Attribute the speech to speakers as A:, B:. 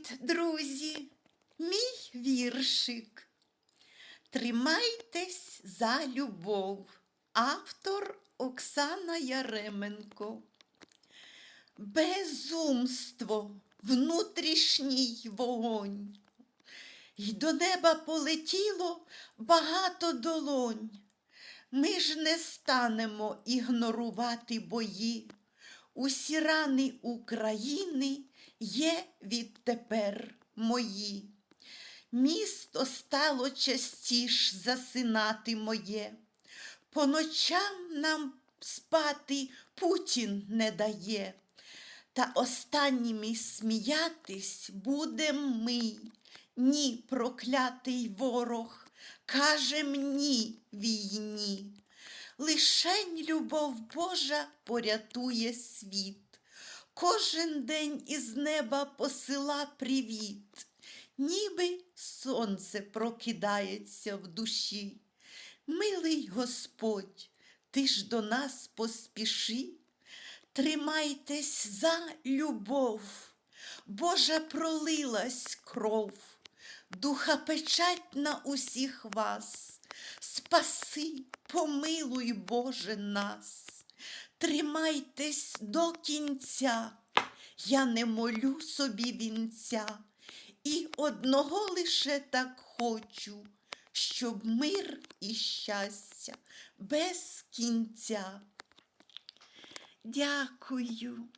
A: Привіт, друзі! Мій віршик. Тримайтесь за любов. Автор Оксана Яременко. Безумство, внутрішній вогонь. І до неба полетіло багато долонь. Ми ж не станемо ігнорувати бої. Усі рани України є відтепер мої. Місто стало частіш засинати моє. По ночам нам спати Путін не дає. Та останніми сміятись будем ми. Ні, проклятий ворог, кажем ні війні. Лишень любов Божа порятує світ. Кожен день із неба посила привіт, ніби сонце прокидається в душі. Милий Господь, ти ж до нас поспіши, тримайтесь за любов, Божа пролилась кров, духа печать на усіх вас, спаси, помилуй, Боже нас. Тримайтесь до кінця, я не молю собі вінця, і одного лише так хочу, щоб мир і щастя без кінця. Дякую.